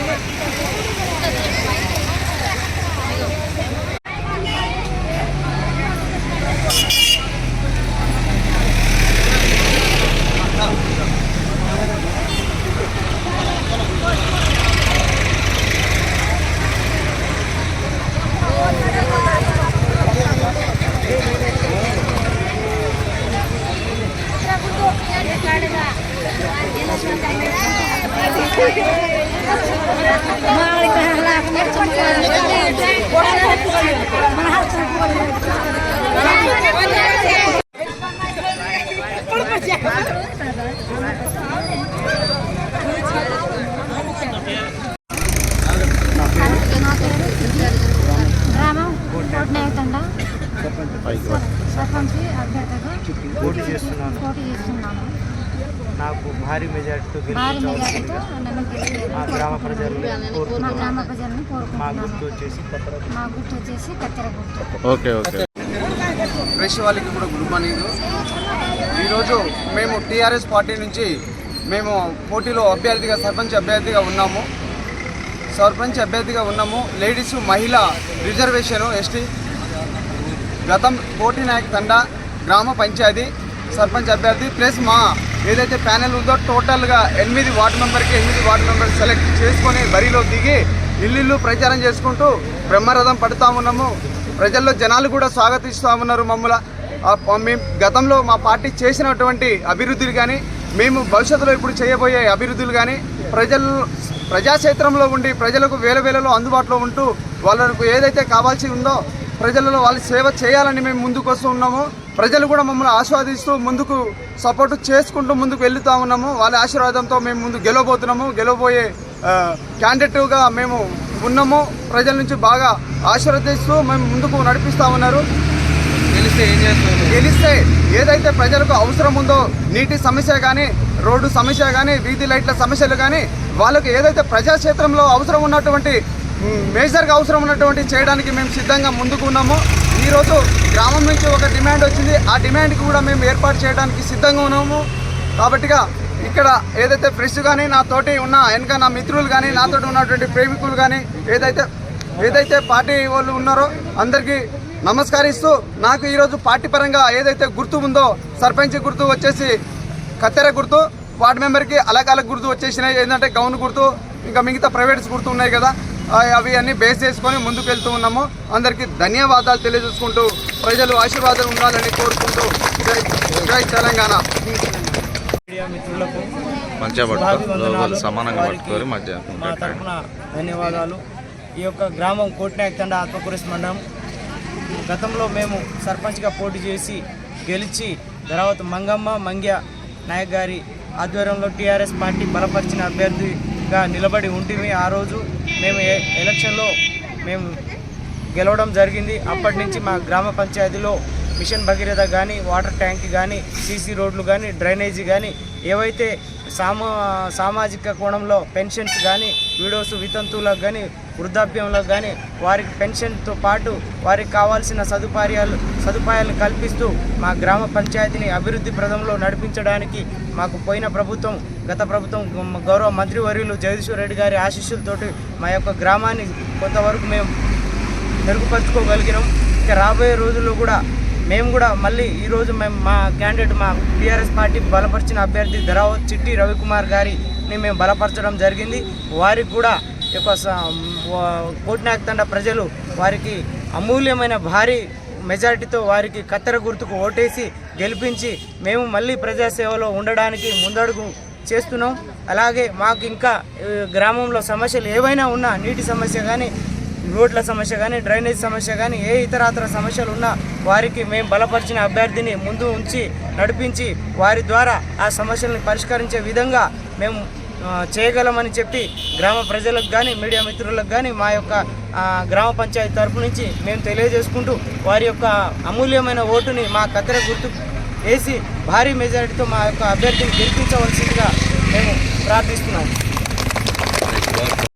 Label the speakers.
Speaker 1: Thank you.
Speaker 2: పోటీ చేస్తున్నాను
Speaker 1: పోటీ చేస్తున్నాను
Speaker 2: నాకు భారీ మెజార్టీతో
Speaker 1: భారీ
Speaker 2: గెలిపించవలసిందిగా
Speaker 1: మెజార్టీతో నన్ను గెలిపి-
Speaker 2: మా గ్రామ ప్రజలను
Speaker 1: మా
Speaker 2: గుర్తు వచ్చేసి
Speaker 1: మా గుర్తు. వచ్చేసి
Speaker 3: ఓకే ఓకే.
Speaker 4: ప్రెస్ వాళ్ళకి కూడా గుడ్ మార్నింగ్. ఈరోజు మేము టీఆర్ఎస్ పార్టీ నుంచి మేము పోటీలో అభ్యర్థిగా సర్పంచ్ అభ్యర్థిగా ఉన్నాము. సర్పంచ్ అభ్యర్థిగా ఉన్నాము. లేడీస్ మహిళ రిజర్వేషన్ ఎస్టీ గతం కోటి నాయక్ తండ గ్రామ పంచాయతీ సర్పంచ్ అభ్యర్థి ప్లస్ మా ఏదైతే ప్యానెల్ ఉందో టోటల్గా ఎనిమిది వార్డు మెంబర్కి ఎనిమిది వార్డు మెంబర్ సెలెక్ట్ చేసుకొని బరిలో దిగి ఇల్లు ప్రచారం చేసుకుంటూ బ్రహ్మరథం పడుతూ ఉన్నాము. ప్రజల్లో జనాలు కూడా స్వాగతిస్తూ ఉన్నారు మమ్మల్ని మేము గతంలో మా పార్టీ చేసినటువంటి అభివృద్ధులు కానీ మేము భవిష్యత్తులో ఇప్పుడు చేయబోయే అభివృద్ధులు కానీ ప్రజలు ప్రజాక్షేత్రంలో ఉండి ప్రజలకు వేల వేలలో అందుబాటులో ఉంటూ వాళ్ళకు ఏదైతే కావాల్సి ఉందో ప్రజలలో వాళ్ళ సేవ చేయాలని మేము ముందుకు వస్తూ ఉన్నాము. ప్రజలు కూడా మమ్మల్ని ఆస్వాదిస్తూ ముందుకు సపోర్ట్ చేసుకుంటూ ముందుకు వెళ్తూ ఉన్నాము. వాళ్ళ ఆశీర్వాదంతో మేము ముందు గెలవబోతున్నాము. గెలవబోయే క్యాండిడేట్గా మేము ఉన్నాము. ప్రజల నుంచి బాగా ఆశీర్వదిస్తూ మేము ముందుకు నడిపిస్తూ ఉన్నారు.
Speaker 2: గెలిస్తే ఏం
Speaker 4: గెలిస్తే ఏదైతే ప్రజలకు అవసరం ఉందో నీటి సమస్య కానీ రోడ్డు సమస్య కానీ వీధి లైట్ల సమస్యలు కానీ వాళ్ళకు ఏదైతే ప్రజాక్షేత్రంలో అవసరం ఉన్నటువంటి మేజర్గా అవసరం ఉన్నటువంటి చేయడానికి మేము సిద్ధంగా ముందుకు ఉన్నాము. ఈరోజు గ్రామం నుంచి ఒక డిమాండ్ వచ్చింది. ఆ డిమాండ్కి కూడా మేము ఏర్పాటు చేయడానికి సిద్ధంగా ఉన్నాము. కాబట్టిగా ఇక్కడ ఏదైతే ఫ్రెష్ కానీ నాతోటి ఉన్న వెనక నా మిత్రులు కానీ నాతోటి ఉన్నటువంటి ప్రేమికులు కానీ ఏదైతే ఏదైతే పార్టీ వాళ్ళు ఉన్నారో అందరికీ నమస్కరిస్తూ నాకు ఈరోజు పార్టీ పరంగా ఏదైతే గుర్తు ఉందో సర్పంచ్ గుర్తు వచ్చేసి కత్తెర గుర్తు వార్డు మెంబర్కి అలకాల గుర్తు వచ్చేసినాయి. ఏంటంటే గౌన్ గుర్తు ఇంకా మిగతా ప్రైవేట్స్ గుర్తు ఉన్నాయి కదా. అవి అన్ని బేస్ చేసుకొని ముందుకు వెళ్తూ ఉన్నాము. అందరికీ ధన్యవాదాలు తెలియజేసుకుంటూ ప్రజలు ఆశీర్వాదాలు ఉండాలని కోరుకుంటూ జై జై తెలంగాణ.
Speaker 3: మంచిగా సమానంగా మధ్య
Speaker 2: మా తరఫున ధన్యవాదాలు. ఈ యొక్క గ్రామం కోటినాయక్ తండ ఆత్మకూరస్ మండలం. గతంలో మేము సర్పంచ్గా పోటీ చేసి గెలిచి తర్వాత మంగమ్మ మంగ్య నాయక్ గారి ఆధ్వర్యంలో టీఆర్ఎస్ పార్టీ బలపరిచిన గా నిలబడి ఉంటిమి. ఆ రోజు మేము ఎలక్షన్లో మేము గెలవడం జరిగింది. అప్పటి నుంచి మా గ్రామ పంచాయతీలో మిషన్ భగీరథ కానీ వాటర్ ట్యాంక్ కానీ సీసీ రోడ్లు కానీ డ్రైనేజీ కానీ ఏవైతే సామా సామాజిక కోణంలో పెన్షన్స్ కానీ విడోస్ వితంతువులకు కానీ వృద్ధాప్యంలకు కానీ వారికి పెన్షన్తో పాటు వారికి కావాల్సిన సదుపాయాలు సదుపాయాలు కల్పిస్తూ మా గ్రామ పంచాయతీని అభివృద్ధి ప్రదంలో నడిపించడానికి మాకు పోయిన ప్రభుత్వం గత ప్రభుత్వం గౌరవ మంత్రివర్యులు జగదీశ్వర్ రెడ్డి గారి ఆశీస్సులతోటి మా యొక్క గ్రామాన్ని కొంతవరకు మేము మెరుగుపరుచుకోగలిగినాం. ఇక రాబోయే రోజుల్లో కూడా మేము కూడా మళ్ళీ ఈరోజు మేము మా క్యాండిడేట్ మా టీఆర్ఎస్ పార్టీ బలపరిచిన అభ్యర్థి ధరావత్ చిట్టి రవికుమార్ గారిని మేము బలపరచడం జరిగింది. వారికి కూడా ఈ యొక్క స- తండ ప్రజలు వారికి అమూల్యమైన భారీ మెజారిటీతో వారికి కత్తెర గుర్తుకు ఓటేసి గెలిపించి మేము మళ్ళీ ప్రజాసేవలో ఉండడానికి ముందడుగు చేస్తున్నాం. అలాగే మాకు ఇంకా గ్రామంలో సమస్యలు ఏవైనా ఉన్నా నీటి సమస్య కానీ రోడ్ల సమస్య కానీ డ్రైనేజ్ సమస్య కానీ ఏ ఇతరాతర సమస్యలు ఉన్నా వారికి మేము బలపరిచిన అభ్యర్థిని ముందు ఉంచి నడిపించి వారి ద్వారా ఆ సమస్యలను పరిష్కరించే విధంగా మేము చేయగలమని చెప్పి గ్రామ ప్రజలకు కానీ మీడియా మిత్రులకు కానీ మా యొక్క గ్రామ పంచాయతీ తరఫు నుంచి మేము తెలియజేసుకుంటూ వారి యొక్క అమూల్యమైన ఓటుని మా కత్తెర గుర్తు వేసి భారీ మెజారిటీతో మా యొక్క అభ్యర్థిని గెలిపించవలసిందిగా మేము ప్రార్థిస్తున్నాము